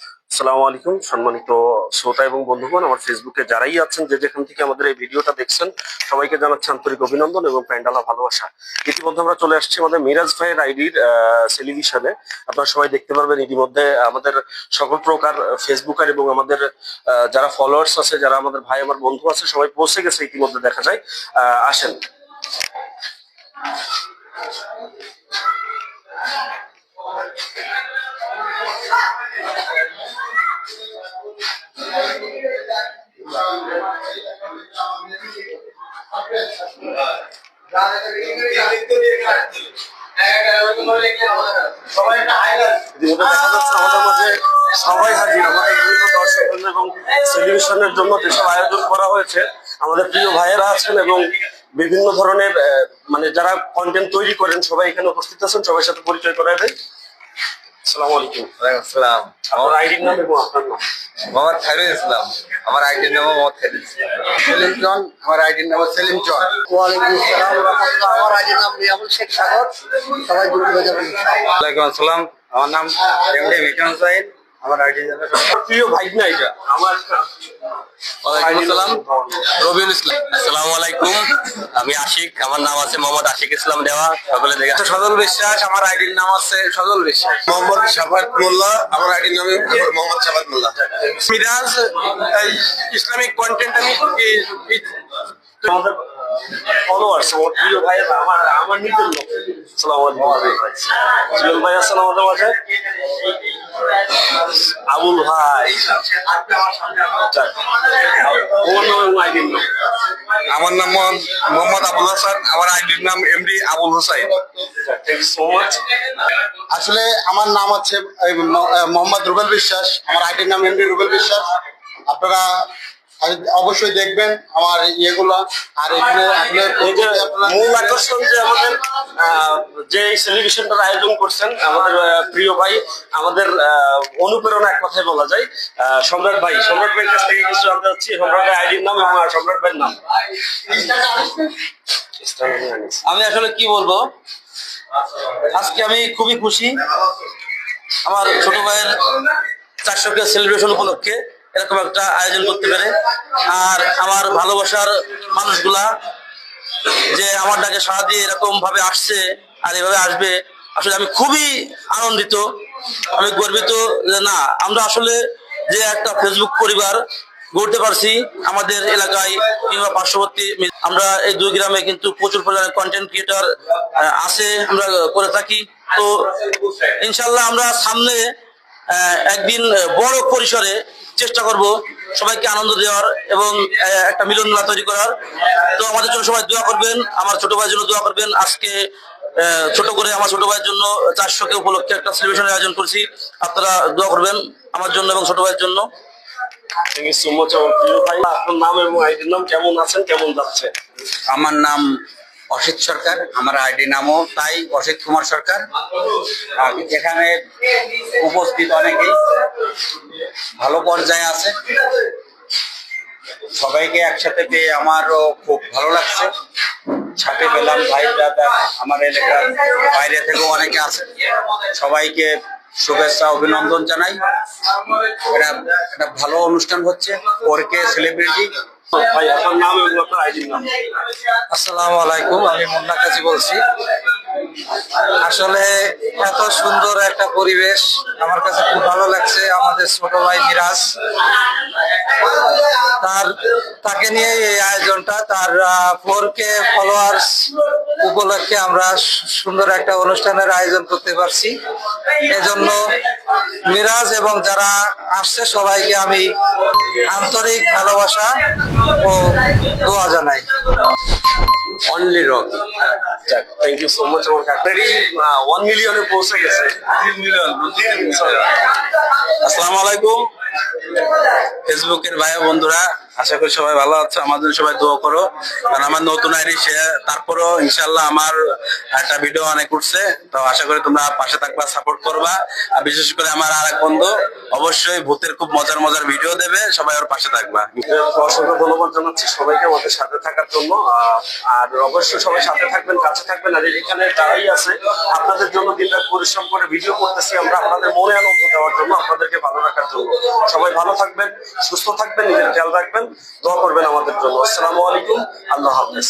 আসসালামু আলাইকুম, সম্মানিত শ্রোতা এবং বন্ধুগণ, আমার ফেসবুকে যারাই আছেন, যে যেখান থেকে আমাদের এই ভিডিওটা দেখছেন, সবাইকে জানাচ্ছি আন্তরিক অভিনন্দন এবং প্যান্ডালা ভালোবাসা। ইতিমধ্যে আমরা চলে আসছি আমাদের মিরাজ ভাইয়ের আইডির টেলিভিশনে আপনারা সবাই দেখতে পারবেন ইতিমধ্যে আমাদের সকল প্রকার ফেসবুকার এবং আমাদের যারা ফলোয়ার্স আছে, যারা আমাদের ভাই, আমার বন্ধু আছে, সবাই পৌঁছে গেছে ইতিমধ্যে দেখা যায়। আসেন। সবাই আমাদের এবং জন্য আয়োজন করা হয়েছে আমাদের প্রিয় ভাইয়েরা আছেন এবং বিভিন্ন ধরনের মানে যারা কন্টেন্ট তৈরি করেন, সবাই এখানে উপস্থিত আছেন সবার সাথে পরিচয় করা দেয় আসসালামু আলাইকুম। আসসালাম। আপনার আইডির নাম এবং আপনার নাম। মোহাম্মদ খাইরুল ইসলাম। আমার আইডির নাম মোহাম্মদ খাইরুল ইসলাম। সেলিম জন আমার আইডির নাম সেলিম জন। ওয়ালাইকুম আসসালাম রহমতুল্লাহ। আমার আজের নাম নিয়ামুল শেখ সাগর। সবাই যুক্ত হয়ে যাবেন। ওয়ালাইকুম আসসালাম। আমার নাম এমডি মিটন সাইদ আমার আইডি নাম প্রিয় ভাই না এটা। আমার ওয়ালাইকুম রবিউল ইসলাম আসসালামু আলাইকুম। আমি আশিক আমার নাম আছে মোহাম্মদ আশিক ইসলাম দেওয়া। সকলে দেখে সজল বিশ্বাস আমার আইডির নাম আছে সজল বিশ্বাস। মোহাম্মদ শাফাত মোল্লা আমার আইডির নাম মোহাম্মদ শাফাত মোল্লা। মিরাজ ইসলামিক কন্টেন্ট আমি ফলোয়ার্স আমার প্রিয় ভাইয়েরা আমার আমার নিজের লোক। আসসালামু আলাইকুম। ভাই আমাদের মাঝে আবুল ভাই। আমার নাম মোহাম্মদ- আবুল হাসান আমার আইডির নাম এমডি আবুল হোসাইন। আসলে আমার নাম হচ্ছে মোহাম্মদ রুবেল বিশ্বাস আমার আইডির নাম এমডি রুবেল বিশ্বাস। আপনারা অবশ্যই দেখবেন আমার ইয়েগুলা আর এখানে মূল আকর্ষণ যে আমাদের যে সেলিব্রেশনটার আয়োজন করছেন, আমাদের প্রিয় ভাই, আমাদের অনুপ্রেরণা এক কথায় বলা যায়। সম্রাট ভাই, সম্রাট ভাইয়ের কাছ থেকে কিছু জানতে চাচ্ছি। সম্রাট ভাই, আইডির নাম এবং সম্রাট ভাইয়ের নাম। আমি আসলে কি বলব? আজকে আমি খুবই খুশি। আমার ছোট ভাইয়ের চারশো সেলিব্রেশন উপলক্ষে এরকম একটা আয়োজন করতে পারে। আর আমার ভালোবাসার মানুষগুলা যে আমার ডাকে সাড়া দিয়ে এরকম ভাবে আসছে আর এভাবে আসবে, আসলে আমি খুবই আনন্দিত। আমি গর্বিত যে না, আমরা আসলে যে একটা ফেসবুক পরিবার গড়তে পারছি আমাদের এলাকায় কিংবা পার্শ্ববর্তী আমরা এই দুই গ্রামে কিন্তু প্রচুর পরিমাণে কন্টেন্ট ক্রিয়েটার আছে, আমরা করে থাকি। তো ইনশাল্লাহ আমরা সামনে একদিন বড় পরিসরে চেষ্টা করব সবাইকে আনন্দ দেওয়ার এবং একটা মিলন মেলা তৈরি করার। তো আমাদের জন্য সবাই দোয়া করবেন আমার ছোট ভাইয়ের জন্য দোয়া করবেন। আজকে ছোট করে আমার ছোট ভাইয়ের জন্য চারশো কে উপলক্ষে একটা সেলিব্রেশনের আয়োজন করছি। আপনারা দোয়া করবেন আমার জন্য এবং ছোট ভাইয়ের জন্য। আমার আপনার নাম এবং আইডির নাম কেমন আছেন কেমন যাচ্ছে? আমার নাম অসিত সরকার, আমার আইডি নামও তাই অসিত কুমার সরকার। আর এখানে উপস্থিত অনেকেই, ভালো পর্যায়ে আছে। সবাইকে একসাথে পেয়ে আমারও খুব ভালো লাগছে। ছাটে পেলাম ভাই, দাদা, আমার এলাকার বাইরে থেকেও অনেকে আছে। সবাইকে শুভেচ্ছা, অভিনন্দন জানাই। এটা একটা ভালো অনুষ্ঠান হচ্ছে ওরকে সেলিব্রিটি ভাই, আপনার নাম এবং নাম। আসসালামু আলাইকুম, আমি মুন্না কাজী বলছি। আসলে এত সুন্দর একটা পরিবেশ আমার কাছে খুব ভালো লাগছে, আমাদের ছোট ভাই মিরাজ। তার, তাকে নিয়ে এই আয়োজনটা, তার ফোর কে ফলোয়ার্স উপলক্ষে আমরা সুন্দর একটা অনুষ্ঠানের আয়োজন করতে পারছি। এজন্য মিরাজ এবং যারা আসছে সবাইকে আমি আন্তরিক ভালোবাসা ও দোয়া জানাই only rock thank you so much আমার কাকারি ওয়ান মিলিয়নে পৌঁছে গেছে। আসসালামু আলাইকুম। ফেসবুকের ভাই বন্ধুরা আশা করি সবাই ভালো আছে। আমার জন্য সবাই দোয়া করো। কারণ আমার নতুন আইডি সে, তারপরও ইনশাল্লাহ আমার একটা ভিডিও অনেক উঠছে। তো আশা করি তোমরা পাশে থাকবা সাপোর্ট করবা। আর বিশেষ করে আমার আর এক বন্ধু, অবশ্যই ভূতের খুব মজার মজার ভিডিও দেবে। সবাই ওর পাশে থাকবা। অসংখ্য ধন্যবাদ জানাচ্ছি সবাইকে আমাদের সাথে থাকার জন্য। আর অবশ্যই সবাই সাথে থাকবেন, কাছে থাকবেন। আর এখানে যারাই আছে, আপনাদের জন্য দিনরাত পরিশ্রম করে ভিডিও করতেছি আমরা। আপনাদের মনে আনন্দ দেওয়ার জন্য, আপনাদেরকে ভালো রাখার জন্য। সবাই ভালো থাকবেন, সুস্থ থাকবেন, নিজের খেয়াল রাখবেন। দোয়া করবেন আমাদের জন্য। আসসালামু আলাইকুম আল্লাহ হাফেজ।